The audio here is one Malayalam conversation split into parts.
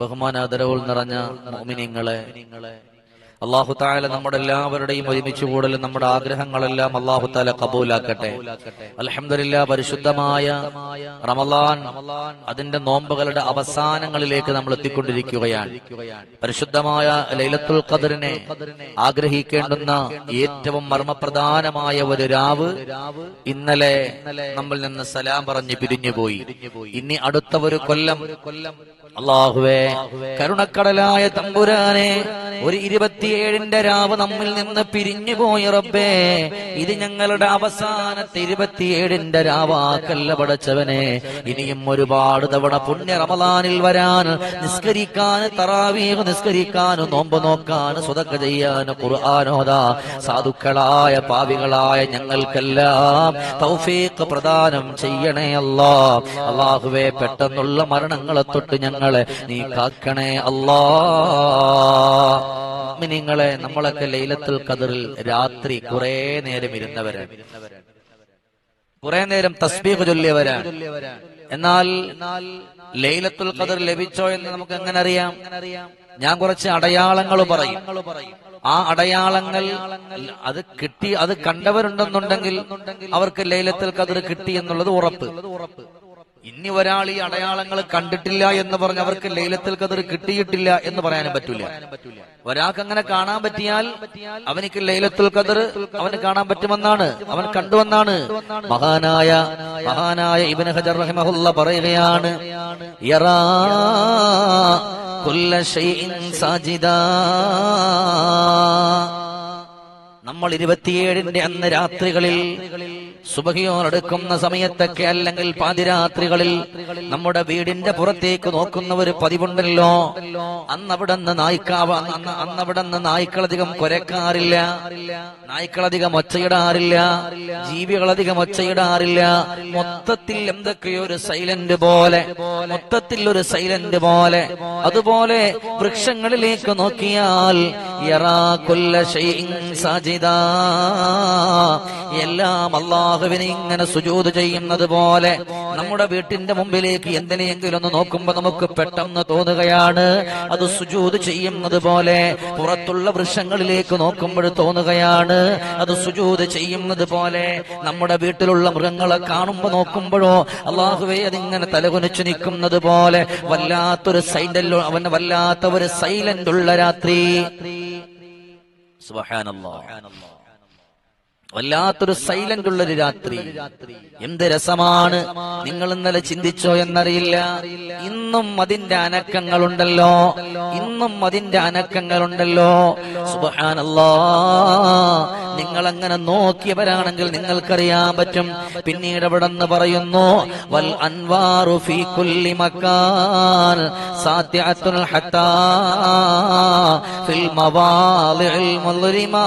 ബഹുമാനാദരവുകൾ നിറഞ്ഞ മോമിനിങ്ങളെ. അള്ളാഹു താല നമ്മുടെ എല്ലാവരുടെയും ഒരുമിച്ച് കൂടൽ നമ്മുടെ ആഗ്രഹങ്ങളെല്ലാം അള്ളാഹു താല കബൂലാക്കട്ടെ. അലഹമില്ല പരിശുദ്ധമായ റമലാൻ അതിന്റെ നോമ്പുകളുടെ അവസാനങ്ങളിലേക്ക് നമ്മൾ എത്തിക്കൊണ്ടിരിക്കുകയാണ്. പരിശുദ്ധമായ ലൈലത്തുൽ ഖദറിനെ ആഗ്രഹിക്കേണ്ടുന്ന ഏറ്റവും മർമ്മപ്രധാനമായ ഒരു രാവ് ഇന്നലെ നമ്മൾ നിന്ന് സലാം പറഞ്ഞ് പിരിഞ്ഞുപോയി. ഇനി അടുത്ത ഒരു കൊല്ലം അള്ളാഹുവേ കരുണക്കടലായ തമ്പുരാനെ ഒരു ഇരുപത്തിയേഴിന്റെ രാവ് നമ്മിൽ നിന്ന് പിരിഞ്ഞു പോയി റബ്ബേ. ഇത് ഞങ്ങളുടെ അവസാനത്തെ ഇരുപത്തിയേഴിന്റെ രാവാക്കല്ല പടച്ചവനെ. ഇനിയും ഒരുപാട് തവണ പുണ്യ റമദാനിൽ വരാൻ നിസ്കരിക്കാൻ തറാവീഹ് നിസ്കരിക്കാൻ നോമ്പ് നോക്കാൻ സ്വതക്ക ചെയ്യാൻ ഖുർആാനോദാ സാധുക്കളായ പാവികളായ ഞങ്ങൾക്കെല്ലാം തൗഫീഖ് പ്രദാനം ചെയ്യണേ അല്ലാ. അള്ളാഹുവെ പെട്ടെന്നുള്ള മരണങ്ങളെ തൊട്ട് ഞങ്ങളെ നീ കാക്കണേ അല്ലാ. നിങ്ങളെ നമ്മളൊക്കെ ലൈലത്തുൽ കതിറിൽ രാത്രി കുറെ നേരം ഇരുന്നവരാണ്. കുറെ നേരം തസ്ബീഖ് ചൊല്ലിയവരാണ്. എന്നാൽ ലൈലത്തുൽ ഖദർ ലഭിച്ചോ എന്ന് നമുക്ക് എങ്ങനെ അറിയാം? ഞാൻ കുറച്ച് അടയാളങ്ങൾ പറയും. ആ അടയാളങ്ങൾ അത് കിട്ടി അത് കണ്ടവരുണ്ടെന്നുണ്ടെങ്കിൽ അവർക്ക് ലൈലത്തുൽ ഖദർ കിട്ടി എന്നുള്ളത് ഉറപ്പ്. ഇനി ഒരാൾ ഈ അടയാളങ്ങൾ കണ്ടിട്ടില്ല എന്ന് പറഞ്ഞ് അവർക്ക് ലൈലത്തിൽ കതിർ കിട്ടിയിട്ടില്ല എന്ന് പറയാനും പറ്റൂല. ഒരാൾക്ക് അങ്ങനെ കാണാൻ പറ്റിയാൽ അവനിക്ക് ലൈലത്തുൽ കതിർ അവന് കാണാൻ പറ്റുമെന്നാണ്. അവൻ കണ്ടുവന്നാണ്. മഹാനായ മഹാനായ ഇബ്നു ഹജർ റഹിമഹുല്ല പറയുകയാണ് നമ്മൾ ഇരുപത്തിയേഴിന്റെ അന്ന് രാത്രികളിൽ സുബഹിയോടടുക്കുന്ന സമയത്തൊക്കെ അല്ലെങ്കിൽ പാതിരാത്രികളിൽ നമ്മുടെ വീടിന്റെ പുറത്തേക്ക് നോക്കുന്ന ഒരു പതിവുണ്ടല്ലോ. അന്നവിടെ നിന്ന് നായ്ക്കാവ അന്നവിടെ നിന്ന് നായ്ക്കളധികം കുരക്കാറില്ല നായ്ക്കളധികം ഒച്ചയിടാറില്ല ജീവികളധികം ഒച്ചയിടാറില്ല. മൊത്തത്തിൽ എന്തൊക്കെയോ ഒരു സൈലന്റ് പോലെ മൊത്തത്തിൽ ഒരു സൈലന്റ് പോലെ. അതുപോലെ വൃക്ഷങ്ങളിലേക്ക് നോക്കിയാൽ യറാ കൊല്ല എല്ലാം അള്ളാഹുവിനെ ഇങ്ങനെ സുജൂത് ചെയ്യുന്നത് പോലെ നമ്മുടെ വീട്ടിന്റെ മുമ്പിലേക്ക് എന്തിനെയെങ്കിലും ഒന്ന് നോക്കുമ്പോ നമുക്ക് പെട്ടെന്ന് തോന്നുകയാണ്. അത് സുജൂത് ചെയ്യുന്നത് പോലെ പുറത്തുള്ള വൃക്ഷങ്ങളിലേക്ക് നോക്കുമ്പോൾ തോന്നുകയാണ്. അത് സുജൂത് ചെയ്യുന്നത് പോലെ നമ്മുടെ വീട്ടിലുള്ള മൃഗങ്ങളെ കാണുമ്പോ നോക്കുമ്പോഴോ അള്ളാഹുവെ അതിങ്ങനെ തലകുനിച്ചു നിൽക്കുന്നത് പോലെ വല്ലാത്തൊരു സൈലന്റ് അവന് വല്ലാത്ത ഒരു സൈലന്റ് ഉള്ള രാത്രി. സുബ്ഹാനല്ലാഹ് വല്ലാത്തൊരു സൈലന്റ് ഉള്ളൊരു രാത്രി. എന്ത് രസമാണ് നിങ്ങൾ ഇന്നലെ ചിന്തിച്ചോ എന്നറിയില്ല. ഇന്നും അതിന്റെ അനക്കങ്ങളുണ്ടല്ലോ. ഇന്നും അതിന്റെ അനക്കങ്ങളുണ്ടല്ലോ. സുബഹാനല്ലാ. നിങ്ങൾ അങ്ങനെ നോക്കിയവരാണെങ്കിൽ നിങ്ങൾക്കറിയാൻ പറ്റും. പിന്നീട് അവിടെ നിന്ന് പറയുന്നു വൽ അൻവാറു ഫീ കുല്ലി ഹത്താ ഫിൽ മവാളിൽ മുദ്രിമാ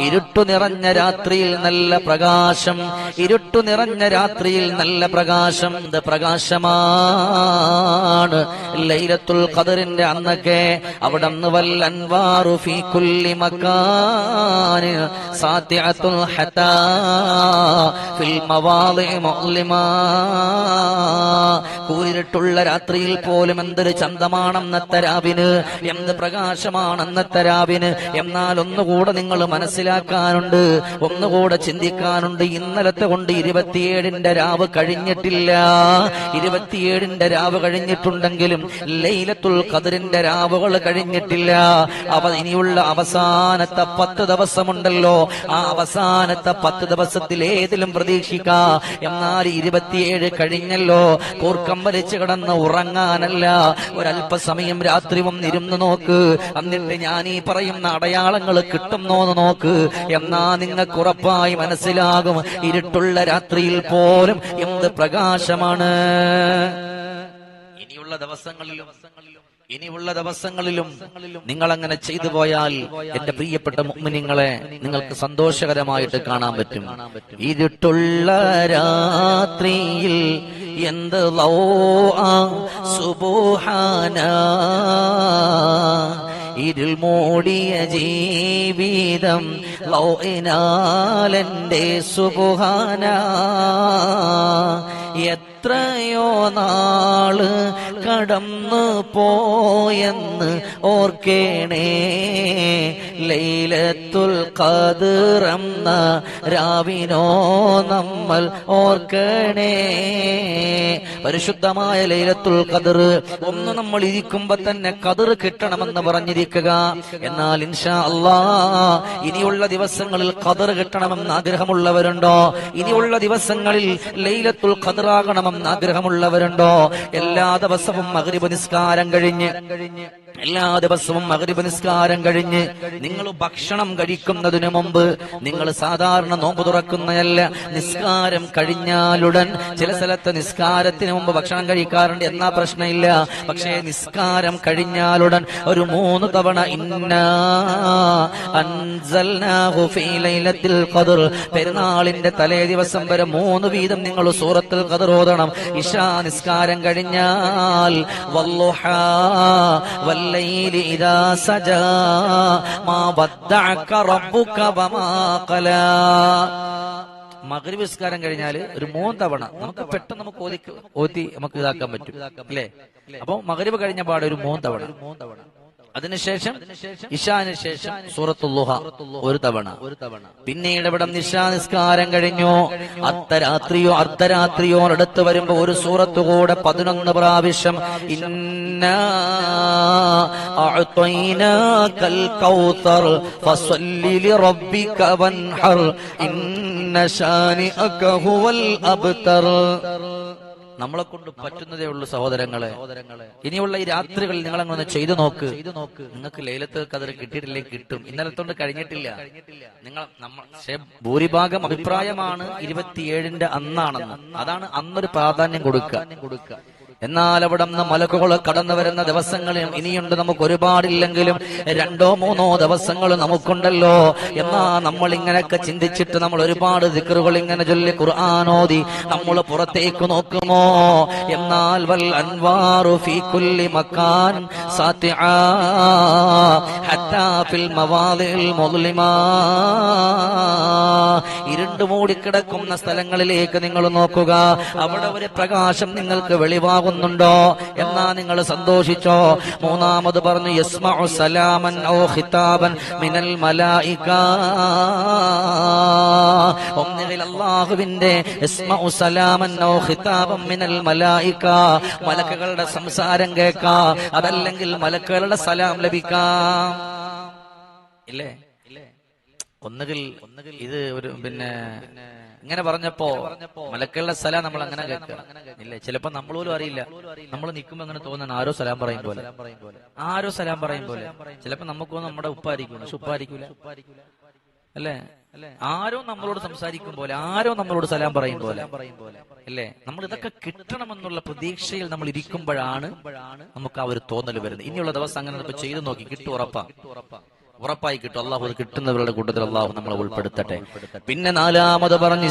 ഇരുട്ടു നിറഞ്ഞ രാത്രിയിൽ നല്ല പ്രകാശം ഇരുട്ടു നിറഞ്ഞ രാത്രിയിൽ നല്ല പ്രകാശം. പ്രകാശമാണ്. ലൈലത്തുൽ ഖദറിന്റെ അന്നൊക്കെ അവിടെ നിന്ന് വല്ലൻവാറു ഫീ കുല്ലി മക്കാന് സാധ്യത്തുൽ ഹത്താ ഫിൽ മവാളി മുഅ്ലിമാ. കൂരിട്ടുള്ള രാത്രിയിൽ പോലും എന്തൊരു ചന്തമാണെന്നത്തെ രാവിന് എന്ത് പ്രകാശമാണെന്നത്തെ രാവിന് എന്നാൽ ഒന്നുകൂടെ നിങ്ങൾ മനസ്സിലാക്കാനുണ്ട്. ഒന്നുകൂടെ ചിന്തിക്കാനുണ്ട്. ഇന്നലത്തെ കൊണ്ട് ഇരുപത്തിയേഴിന്റെ രാവ് കഴിഞ്ഞിട്ടില്ല. ഇരുപത്തിയേഴിന്റെ രാവ് കഴിഞ്ഞിട്ടുണ്ടെങ്കിലും ലൈലത്തുൽ കതിരിന്റെ രാവുകൾ കഴിഞ്ഞിട്ടില്ല. അവ ഇനിയുള്ള അവസാനത്തെ പത്ത് ദിവസമുണ്ടല്ലോ. ആ അവസാനത്തെ പത്ത് ദിവസത്തിൽ ഏതിലും പ്രതീക്ഷിക്കാം. എന്നാൽ ഇരുപത്തിയേഴ് കഴിഞ്ഞല്ലോ. കൂർക്കം വലിച്ചു കിടന്ന് ഉറങ്ങാനല്ല. ഒരല്പസമയം രാത്രി ഒന്നിരുന്ന് നോക്ക്. എന്നിട്ട് ഞാൻ ഈ പറയുന്ന അടയാളങ്ങൾ കിട്ടുന്നോന്ന് നോക്ക്. എന്നാ നിങ്ങൾക്ക് ഉറപ്പായി മനസ്സിലാകും. ഇരുട്ടുള്ള രാത്രിയിൽ പോലും എന്ത് പ്രകാശമാണ്? ഇനിയുള്ള ദിവസങ്ങളിലും ഇനിയുള്ള ദിവസങ്ങളിലും നിങ്ങൾ അങ്ങനെ ചെയ്തു പോയാൽ എന്റെ പ്രിയപ്പെട്ട മുഗ്മിനിങ്ങളെ നിങ്ങൾക്ക് സന്തോഷകരമായിട്ട് കാണാൻ പറ്റും. ഇരുട്ടുള്ള രാത്രിയിൽ എന്ത് ലോ സുബോഹാന. ഇരുൾ മൂടിയ ജീവിതം ലൗനാലെന്റെ സുബുഹാന. എത്രയോ നാൾ കടന്നു പോയെന്ന് ഓർക്കേണേ. ലൈലത്തുൽ ഖദ്റന്ന രാവിനോ നമ്മൾ ഓർക്കണേ. പരിശുദ്ധമായ ലൈലത്തുൽ ഖദ്ർ ഒന്ന് നമ്മൾ ഇരിക്കുമ്പോ തന്നെ കതിർ കിട്ടണമെന്ന് പറഞ്ഞിരിക്കുക. എന്നാൽ ഇൻഷാ അല്ലാ ഇനിയുള്ള ദിവസങ്ങളിൽ കതിർ കിട്ടണമെന്ന് ആഗ്രഹമുള്ളവരുണ്ടോ? ഇനിയുള്ള ദിവസങ്ങളിൽ ലൈലത്തുൽ കതിറാകണമെന്ന് ആഗ്രഹമുള്ളവരുണ്ടോ? എല്ലാ ദിവസവും മഗ്രിബ് നിസ്കാരം കഴിഞ്ഞ് കഴിഞ്ഞ്. എല്ലാ ദിവസവും മഗ്രിബ് നിസ്കാരം കഴിഞ്ഞ് നിങ്ങൾ ഭക്ഷണം കഴിക്കുന്നതിന് മുമ്പ് നിങ്ങൾ സാധാരണ നോമ്പ് തുറക്കുന്നതല്ല നിസ്കാരം കഴിഞ്ഞാലുടൻ ചില സ്ഥലത്ത് നിസ്കാരത്തിന് മുമ്പ് ഭക്ഷണം കഴിക്കാറുണ്ട് എന്നാ പ്രശ്നമില്ല. പക്ഷേ നിസ്കാരം കഴിഞ്ഞാലുടൻ ഒരു മൂന്ന് തവണ പെരുന്നാളിന്റെ തലേ ദിവസം വരെ മൂന്ന് വീതം നിങ്ങൾ സൂറത്തിൽ കതിറോതണം ഓതണം. ഇശാ നിസ്കാരം കഴിഞ്ഞാൽ വല്ലൈലി ഇദാ سجى മാ ودعك റബ്ബുക വമാ قلى മഗ്രിബ് നിസ്കാരം കഴിഞ്ഞാൽ ഒരു മൂന്ന് തവണ നമുക്ക് പെട്ടെന്ന് നമുക്ക് ഓതി നമുക്ക് ഇതാക്കാൻ പറ്റും അല്ലേ? അപ്പൊ മഗ്രിബ് കഴിഞ്ഞ പാടെ ഒരു മൂന്ന് തവണ. അതിനുശേഷം ഇഷാന് ശേഷം സൂറത്തുല്ലുഹ ഒരു തവണ. പിന്നീട് ഇവിടെ നിശാ നിസ്കാരം കഴിഞ്ഞു. അർദ്ധരാത്രിയോ അർദ്ധരാത്രിയോ അടുത്ത് വരുമ്പോ ഒരു സൂറത്തു കൂടെ പതിനൊന്ന് പ്രാവശ്യം. ഇന്ന ഇന്ന നമ്മളെ കൊണ്ട് പറ്റുന്നതേ ഉള്ളൂ സഹോദരങ്ങളെ. ഇനിയുള്ള ഈ രാത്രികളിൽ നിങ്ങൾ അങ്ങനെ ചെയ്തു നോക്ക്. നിങ്ങൾക്ക് ലൈലത്ത് കതിർ കിട്ടിയിട്ടില്ലേ കിട്ടും. ഇന്നലത്തോണ്ട് കഴിഞ്ഞിട്ടില്ല. നിങ്ങൾ നമ്മൾ ഭൂരിഭാഗം അഭിപ്രായമാണ് ഇരുപത്തിയേഴിന്റെ അന്നാണെന്ന്. അതാണ് അന്നൊരു പ്രാധാന്യം കൊടുക്കുക. കൊടുക്കുക. എന്നാൽ അവിടെ നിന്ന് മലക്കുകൾ കടന്നു വരുന്ന ദിവസങ്ങളിൽ ഇനിയുണ്ട് നമുക്ക് ഒരുപാടില്ലെങ്കിലും രണ്ടോ മൂന്നോ ദിവസങ്ങൾ നമുക്കുണ്ടല്ലോ. എന്നാ നമ്മൾ ഇങ്ങനെയൊക്കെ ചിന്തിച്ചിട്ട് നമ്മൾ ഒരുപാട് ദിക്കറുകൾ ഇങ്ങനെ ചൊല്ലി ഖുർആാനോദി നമ്മൾ പുറത്തേക്ക് നോക്കുമോ? എന്നാൽ വൽ അൻവാറു ഫീ കുല്ലി മക്കാൻ സാത്തിആ ഹത്താ ഫിൽ മവാദിൽ മുസ്ലിമാ. ഇരുണ്ട് മൂടിക്കിടക്കുന്ന സ്ഥലങ്ങളിലേക്ക് നിങ്ങൾ നോക്കുക. അവിടെ ഒരു പ്രകാശം നിങ്ങൾക്ക് വെളിവാകുന്നുണ്ടോ എന്നാ നിങ്ങൾ സന്തോഷിച്ചോ? മൂന്നാമത് പറഞ്ഞു യസ്മഉ സലാമൻ ഔ ഖിതാബൻ മിനൽ മലായിക. ഒന്നുകിൽ അള്ളാഹുവിന്റെ യസ്മഉ സലാമൻ ഔ ഖിതാബൻ മിനൽ മലായിക. മലക്കുകളുടെ സംസാരം കേൾക്കാം. അതല്ലെങ്കിൽ മലക്കുകളുടെ സലാം ലഭിക്കാം. ഇല്ലേ? ഒന്നുകിൽ ഇത് ഒരു പിന്നെ ഇങ്ങനെ പറഞ്ഞപ്പോ മലക്കളുടെ സലാം നമ്മൾ അങ്ങനെ കേൾക്കുക. ഇല്ലേ? ചിലപ്പോ നമ്മൾ പോലും അറിയില്ല. നമ്മൾ നിൽക്കുമ്പോ അങ്ങനെ തോന്നുന്നു ആരോ സലാം പറയും പോലെ. ആരോ സലാം പറയും പോലെ. ചിലപ്പോ നമുക്ക് നമ്മുടെ ഉപ്പായിരിക്കും പക്ഷെ ഉപ്പായിരിക്കൂല. അല്ലേ? ആരോ നമ്മളോട് സംസാരിക്കും പോലെ. ആരോ നമ്മളോട് സലാം പറയും പോലെ. അല്ലേ? നമ്മൾ ഇതൊക്കെ കിട്ടണമെന്നുള്ള പ്രതീക്ഷയിൽ നമ്മൾ ഇരിക്കുമ്പോഴാണ് നമുക്ക് ആ ഒരു തോന്നൽ വരുന്നത്. ഇനിയുള്ള ദിവസം അങ്ങനെ ചെയ്തു നോക്കി. കിട്ടും ഉറപ്പാ. ഉറപ്പായി കിട്ടും. അള്ളാഹു അത് കിട്ടുന്നവരുടെ കൂട്ടത്തിൽ അള്ളാഹു നമ്മളെ ഉൾപ്പെടുത്തട്ടെ. പിന്നെ നാലാമത് പറഞ്ഞ്.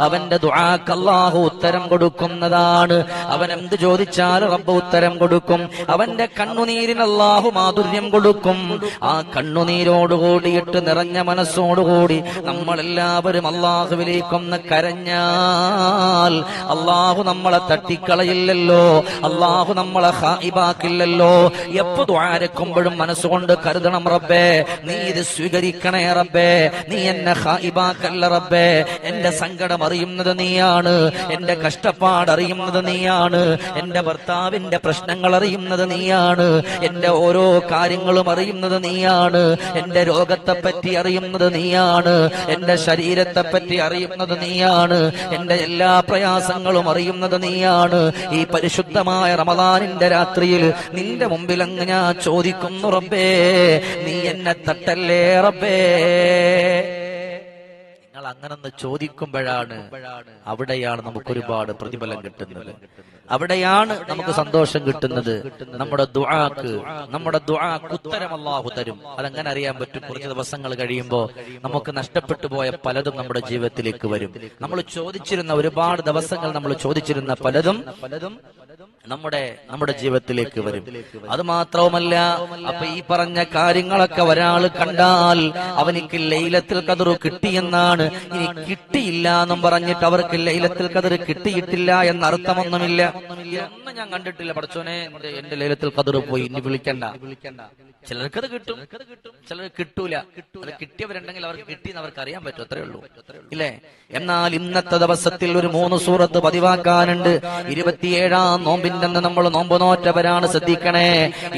അവന്റെ ദുആക്ക് അള്ളാഹു ഉത്തരം കൊടുക്കുന്നതാണ്. അവൻ എന്ത് ചോദിച്ചാൽ റബ്ബ് ഉത്തരം കൊടുക്കും. അവന്റെ കണ്ണുനീരിന് അള്ളാഹു മാധുര്യം കൊടുക്കും. ആ കണ്ണുനീരോട് കൂടിയിട്ട് നിറഞ്ഞ മനസ്സോടുകൂടി നമ്മളെല്ലാവരും അള്ളാഹുവിലേക്കൊന്ന് കരഞ്ഞാൽ അള്ളാഹു നമ്മളെ തട്ടിക്കളയില്ലല്ലോ. അള്ളാഹു നമ്മളെ ഹായിബാക്കില്ലല്ലോ എപ്പോ ദ്വാരക്കുമ്പോഴും മനസ്സുകൊണ്ട് കരുതണം റബ്ബേ. നീ ഇത് സ്വീകരിക്കണേ റബ്ബേ. നീ എന്നെ ഹായിബാക്കല്ല റബ്ബേ. എന്റെ സങ്കടം അറിയുന്നത് നീയാണ്. എന്റെ കഷ്ടപ്പാട് അറിയുന്നത് നീയാണ്. എന്റെ ഭർത്താവിന്റെ പ്രശ്നങ്ങൾ അറിയുന്നത് നീയാണ്. എന്റെ ഓരോ കാര്യങ്ങളും അറിയുന്നത് നീയാണ്. എന്റെ രോഗത്തെ പറ്റി അറിയുന്നത് നീയാണ്. എന്റെ ശരീരത്തെ പറ്റി അറിയുന്നത് നീയാണ്. എന്റെ എല്ലാ പ്രയാസങ്ങളും അറിയുന്നത് നീയാണ്. ഈ പരിശുദ്ധമായ റമദാനിന്റെ രാത്രിയിൽ നിന്റെ മുമ്പിൽ അങ്ങ് ഞാൻ ചോദിക്കുന്നു റബ്ബേ നീ എന്നെ തട്ടല്ലേ റബ്ബേ? നിങ്ങൾ അങ്ങനെ ചോദിക്കുമ്പോഴാണ് അവിടെയാണ് നമുക്ക് ഒരുപാട് പ്രതിഫലം കിട്ടുന്നത്. അവിടെയാണ് നമുക്ക് സന്തോഷം കിട്ടുന്നത്. നമ്മുടെ ദുആക്ക് നമ്മുടെ ദുആക്ക് ഉത്തരം അള്ളാഹു തരും. അതെങ്ങനെ അറിയാൻ പറ്റും. കുറച്ച് ദിവസങ്ങൾ കഴിയുമ്പോൾ നമുക്ക് നഷ്ടപ്പെട്ടു പോയ പലതും നമ്മുടെ ജീവിതത്തിലേക്ക് വരും. നമ്മൾ ചോദിച്ചിരുന്ന ഒരുപാട് ദിവസങ്ങൾ നമ്മൾ ചോദിച്ചിരുന്ന പലതും പലതും നമ്മുടെ നമ്മുടെ ജീവിതത്തിലേക്ക് വരും. അത് മാത്രവുമല്ല അപ്പൊ ഈ പറഞ്ഞ കാര്യങ്ങളൊക്കെ ഒരാൾ കണ്ടാൽ അവനിക്ക് ലൈലത്തിൽ കതിർ കിട്ടിയെന്നാണ്. ഇനി കിട്ടിയില്ല എന്നും പറഞ്ഞിട്ട് അവർക്ക് ലൈലത്തിൽ കതിർ കിട്ടിയിട്ടില്ല എന്ന അർത്ഥമൊന്നുമില്ല. ഒന്നും ഞാൻ കണ്ടിട്ടില്ല പഠിച്ചോനെ എന്റെ ലൈലത്തിൽ കതിർ പോയി ഇനി വിളിക്കണ്ട. ചിലർക്ക് അത് കിട്ടും. ചിലർ കിട്ടൂല. അത് കിട്ടിയവരുണ്ടെങ്കിൽ അവർക്ക് കിട്ടിയെന്ന് അവർക്ക് അറിയാൻ പറ്റും അത്രേ ഉള്ളൂ. ഇല്ലേ? എന്നാൽ ഇന്നത്തെ ദിവസത്തിൽ ഒരു മൂന്ന് സൂറത്ത് പതിവാക്കാനുണ്ട്. ഇരുപത്തിയേഴാം നോമ്പിന്റെ നിന്ന് നമ്മൾ നോമ്പ് നോറ്റവരാണ് ശ്രദ്ധിക്കണേ.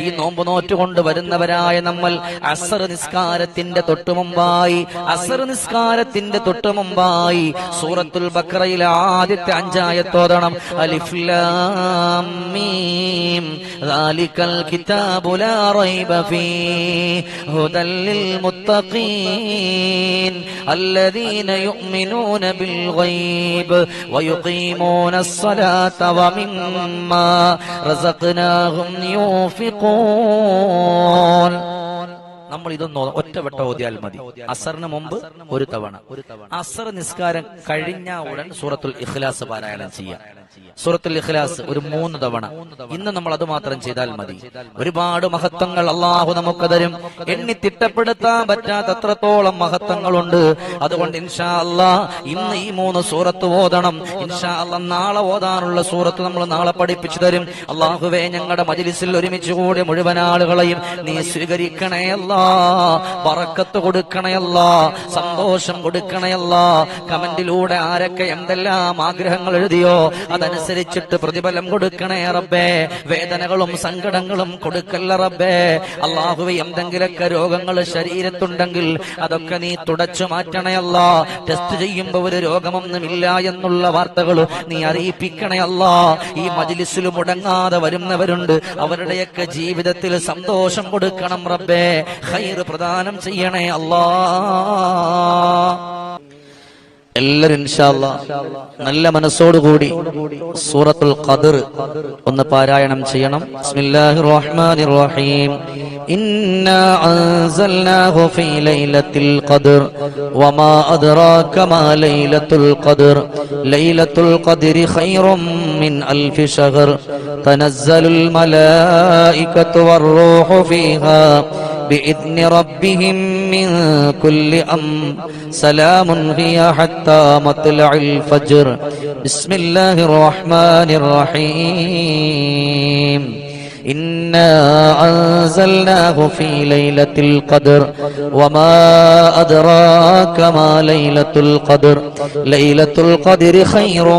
ഈ നോമ്പ് നോറ്റ് കൊണ്ട് വരുന്നവരായ നമ്മൾ അസർ നിസ്കാരത്തിന്റെ തൊട്ടു മുമ്പായി അസർ നിസ്കാരത്തിന്റെ തൊട്ടു മുമ്പായി സൂറത്തുൽ ബക്രയിൽ ആദ്യത്തെ അഞ്ചായത്തോതണം അലിഫ്ലാമീം ذلكൽ കിതാബു ലാ റൈബ ഫീ. الذين يؤمنون بالغيب ويقيمون الصلاة ومما നമ്മൾ ഇതൊന്ന് ഒറ്റവട്ട ഓതിയാൽ മതി. അസറിന് മുമ്പ് ഒരു തവണ. അസർ നിസ്കാരം കഴിഞ്ഞ ഉടൻ സൂറത്തുൽ ഇഖ്ലാസ് പാരായണം ചെയ്യാം. സൂറത്തുൽ ഇഖ്ലാസ് ഒരു മൂന്ന് തവണ. ഇന്ന് നമ്മൾ അത് മാത്രം ചെയ്താൽ മതി. ഒരുപാട് മഹത്വങ്ങൾ അള്ളാഹു നമുക്ക് തരും. എണ്ണി തിട്ടപ്പെടുത്താൻ പറ്റാത്തത്രത്തോളം മഹത്വങ്ങളുണ്ട്. അതുകൊണ്ട് ഇൻഷാ അല്ലാ ഇന്ന് ഈ മൂന്ന് സൂറത്ത് ഓതണം. ഇൻഷാ അല്ല നാളെ ഓതാനുള്ള സൂറത്ത് നമ്മൾ നാളെ പഠിപ്പിച്ചു തരും. അള്ളാഹുവേ ഞങ്ങളുടെ മജിലിസിൽ ഒരുമിച്ച് കൂടി മുഴുവൻ ആളുകളെയും നീ സ്വീകരിക്കണേ അല്ലാ. പറക്കത്ത് കൊടുക്കണയല്ല സന്തോഷം കൊടുക്കണയല്ല കമന്റിലൂടെ ആരൊക്കെ എന്തെല്ലാം ആഗ്രഹങ്ങൾ എഴുതിയോ അതനുസരിച്ചിട്ട് പ്രതിഫലം കൊടുക്കണേ റബ്ബേ. വേദനകളും സങ്കടങ്ങളും കൊടുക്കല്ല റബ്ബേ. അള്ളാഹുവെ എന്തെങ്കിലൊക്കെ രോഗങ്ങൾ ശരീരത്തുണ്ടെങ്കിൽ അതൊക്കെ നീ തുടച്ചു മാറ്റണയല്ല ടെസ്റ്റ് ചെയ്യുമ്പോൾ ഒരു രോഗമൊന്നുമില്ല എന്നുള്ള വാർത്തകൾ നീ അറിയിപ്പിക്കണയല്ല ഈ മജിലിസിൽ മുടങ്ങാതെ വരുന്നവരുണ്ട്. അവരുടെയൊക്കെ ജീവിതത്തിൽ സന്തോഷം കൊടുക്കണം റബ്ബേ. ഹൈർ പ്രദാനം ചെയ്യണേ അല്ലാ. എല്ലാരും ഇൻഷാല്ല നല്ല മനസ്സോടുകൂടി സൂറത്തുൽ ഖദർ ഒന്ന് പാരായണം ചെയ്യണം. ബിസ്മില്ലാഹിർ റഹ്മാനിർ റഹീം ഇന്നാ അൻസൽനാഹു ഫീ ലൈലത്തിൽ ഖദർ വമാ അദ്റാക മാ ലൈലത്തുൽ ഖദർ. ലൈലത്തുൽ ഖദരി ഖൈറും മിൻ അൽഫി ശഹർ തനസ്സലുൽ മലായികത്തു വർ-റൂഹു ഫീഹാ. بإذن ربهم من كل أمر. سلام هي حتى مطلع الفجر. بسم الله الرحمن الرحيم. إنا أنزلناه في ليلة القدر. وما أدراك ما ليلة القدر. ليلة القدر خير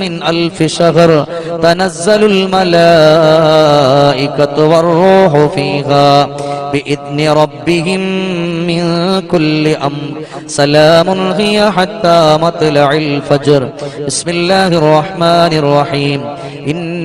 من ألف شهر تنزل الملائكة والروح فيها بإذن ربهم من كل أمر. سلام هي حتى مطلع الفجر. بسم الله الرحمن الرحيم.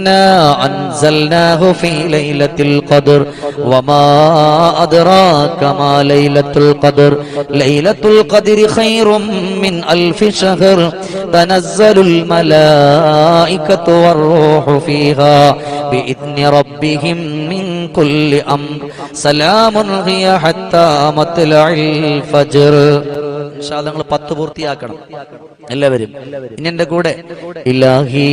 إنا أنزلناه في ليلة القدر وما أدراك ما ليلة القدر ليلة القدر خير من ألف شهر تنزل الملائكة والروح فيها بإذن ربهم من كل أمر سلام هي حتى مطلع الفجر നിങ്ങൾ പത്ത് പൂർത്തിയാക്കണം എല്ലാവരും ഇനി എന്റെ കൂടെ ഇലാഹി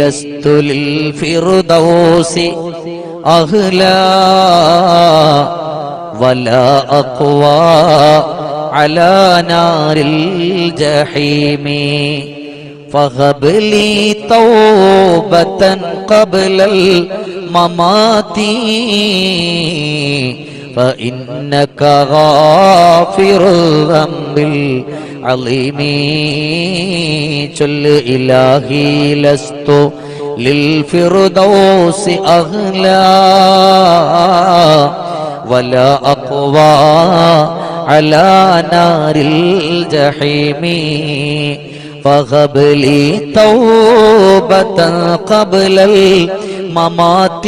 ലസ്തു ലിൽ ഫിർദൗസി അഹ്ലാ വലാ അഖ്വാ അലാ നാരിൽ ജഹീമി فهب لي توبة قبل الممات فإنك غافر الذنب العظيم جل إلهي لست للفردوس أغلى ولا أقوى على نار الجحيم فهب لي توبة قبل الممات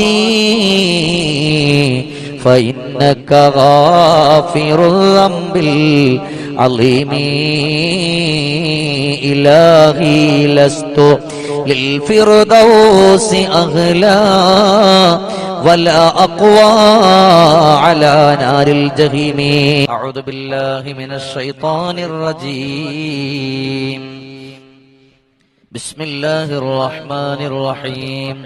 فإنك غافر الذنب العظيم إلهي لست للفردوس أغلى ولا أقوى على نار الجحيم. أعوذ بالله من الشيطان الرجيم. بسم الله الرحمن الرحيم.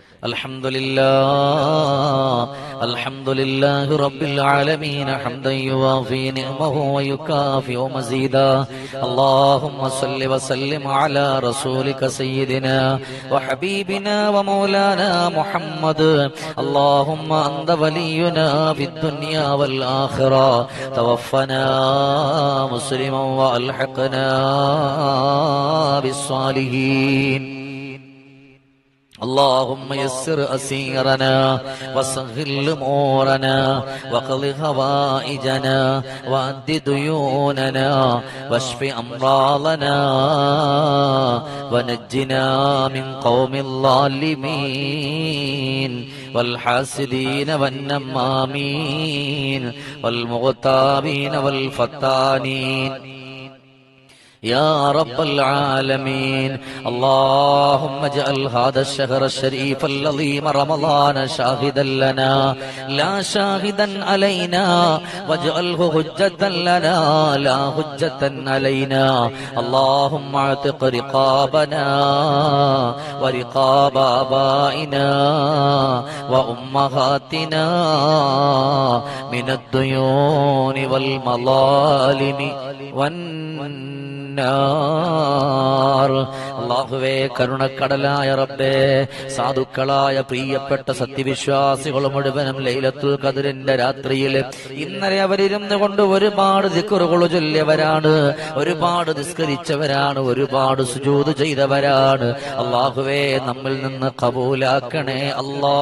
الحمد لله الحمد لله رب العالمين حمدا يوافي نعمه ويكافئ مزيدا اللهم صل وسلم على رسولك سيدنا وحبيبنا ومولانا محمد اللهم أنت ولينا في الدنيا والآخرة توفنا مسلما وألحقنا بالصالحين اللهم يسر أسيرنا وسهل أمورنا وقض هوائجنا وأد ديوننا واشف أمراضنا ونجنا من قوم الظالمين والحاسدين والنمامين والمغتابين والفتانين يا رب العالمين. اللهم اجعل هذا الشهر الشريف العظيم رمضان شاهدا لنا. لا شاهدا علينا. واجعله حجة لنا. لا حجة علينا. اللهم اعتق رقابنا ورقاب آبائنا وأمهاتنا من الديون والمظالم والنار അള്ളാഹുവേ കരുണക്കടലായ റബ്ബേ സാധുക്കളായ പ്രിയപ്പെട്ട സത്യവിശ്വാസികൾ മുഴുവനും ലൈലത്തുൽ കതിരിന്റെ രാത്രിയിൽ ഇന്നലെ അവരിരുന്ന് കൊണ്ട് ഒരുപാട് ദിക്കുറുകൾ ചൊല്ലിയവരാണ് ഒരുപാട് നിസ്കരിച്ചവരാണ് ഒരുപാട് സുജൂത് ചെയ്തവരാണ്. അള്ളാഹുവേ നമ്മിൽ നിന്ന് കബൂലാക്കണേ അല്ലാ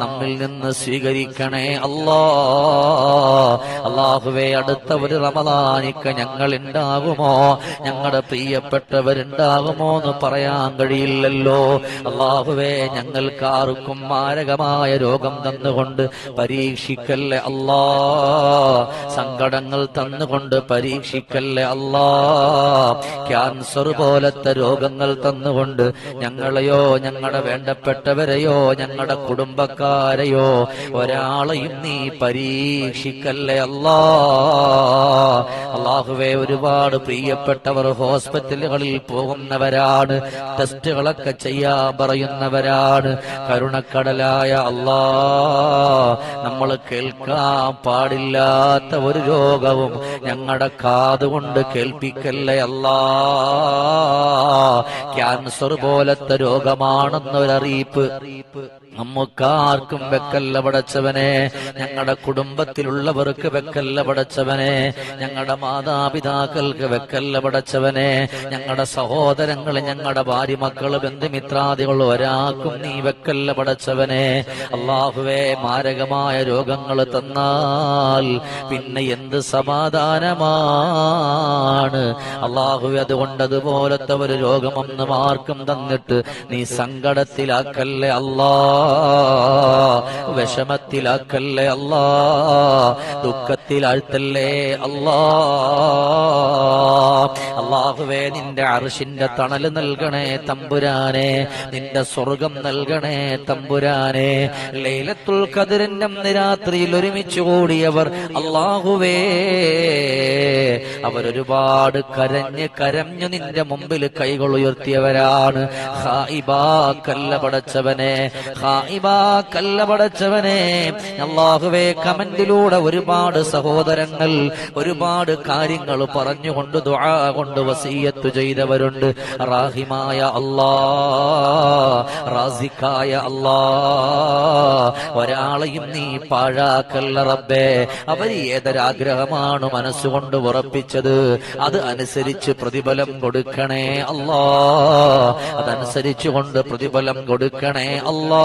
നമ്മിൽ നിന്ന് സ്വീകരിക്കണേ അല്ലാ. അള്ളാഹുവേ അടുത്ത ഒരു റമദാനിക്ക് ഞങ്ങൾ ഉണ്ടാവുമോ ഞങ്ങളുടെ പ്രിയപ്പെട്ടവരുണ്ടാകുമോ എന്ന് പറയാൻ കഴിയില്ലല്ലോ. അള്ളാഹുവേ ഞങ്ങൾക്ക് ആർക്കും മാരകമായ രോഗം തന്നുകൊണ്ട് പരീക്ഷിക്കല്ലേ അല്ലാ? സങ്കടങ്ങൾ തന്നുകൊണ്ട് പരീക്ഷിക്കല്ലേ അല്ലാ? ക്യാൻസർ പോലത്തെ രോഗങ്ങൾ തന്നുകൊണ്ട് ഞങ്ങളെയോ ഞങ്ങളുടെ വേണ്ടപ്പെട്ടവരെയോ ഞങ്ങളുടെ കുടുംബക്കാരെയോ ഒരാളെയും നീ പരീക്ഷിക്കല്ലേ അല്ലാ? അള്ളാഹുവെ ഒരുപാട് പ്രിയപ്പെട്ടവർ ഹോസ്പിറ്റലുകളിൽ പോകുന്നവരാണ്. ടെസ്റ്റുകളൊക്കെ ചെയ്യാൻ പറയുന്നവരാണ്. കരുണക്കടലായ അള്ളാ നമ്മൾ കേൾക്കാൻ പാടില്ലാത്ത ഒരു രോഗവും ഞങ്ങളുടെ കാതുകൊണ്ട് കേൾപ്പിക്കല്ലേ അല്ലാ ക്യാൻസർ പോലത്തെ രോഗമാണെന്നൊരറിയിപ്പ്. നമുക്കാർക്കും വെക്കല്ല പടച്ചവനെ. ഞങ്ങളുടെ കുടുംബത്തിലുള്ളവർക്ക് വെക്കല്ല പടച്ചവനെ. ഞങ്ങളുടെ മാതാപിതാക്കൾക്ക് വെക്കല്ല പടച്ചവനെ. ഞങ്ങളുടെ സഹോദരങ്ങൾ ഞങ്ങളുടെ ഭാര്യ മക്കൾ ബന്ധുമിത്രാദികൾ ഒരാൾക്കും നീ വെക്കല്ല പടച്ചവനെ. അള്ളാഹുവേ മാരകമായ രോഗങ്ങൾ തന്നാൽ പിന്നെ എന്ത് സമാധാനമാണ്? അള്ളാഹുവെ അതുകൊണ്ട് അതുപോലത്തെ ഒരു രോഗമൊന്നും ആർക്കും തന്നിട്ട് നീ സങ്കടത്തിലാക്കല്ലേ അല്ലാ. വിഷമത്തിലാക്കല്ലേ അല്ലാ ദുഃഖത്തിലാഴ്ത്തല്ലേ അല്ലാ അള്ളാഹുവേ നിന്റെ അറിശിന്റെ തണൽ നൽകണേ തമ്പുരാനെ. നിന്റെ സ്വർഗം നൽകണേ തമ്പുരാനെ. ലൈലത്തുൽ കതിരന്നം രാത്രിയിൽ ഒരുമിച്ച് കൂടിയവർ അള്ളാഹുവേ. അവരൊരുപാട് കരഞ്ഞ് കരഞ്ഞു നിന്റെ മുമ്പിൽ കൈകൾ ഉയർത്തിയവരാണ്. ഹായിബാ കല്ല പടച്ചവനെ ഹായിബാ കല്ല പടച്ചവനെ അള്ളാഹുവേ കമന്റിലൂടെ ഒരുപാട് സഹോദരങ്ങൾ ഒരുപാട് കാര്യങ്ങൾ പറഞ്ഞുകൊണ്ട് ദുആ കൊണ്ട് വസീയത്ത് ചെയ്തവരുണ്ട്. റാഹിമായ അല്ലാ റാസിക്കായ അല്ലാ ഒരാളെയും നീ പാഴാക്കല്ല റബ്ബേ. അവർ ഏതൊരാഗ്രഹമാണ് മനസ്സുകൊണ്ട് ഉറപ്പിച്ചത്? അത് അനുസരിച്ച് പ്രതിഫലം കൊടുക്കണേ അല്ലാ. അതനുസരിച്ചുകൊണ്ട് പ്രതിഫലം കൊടുക്കണേ അല്ലാ.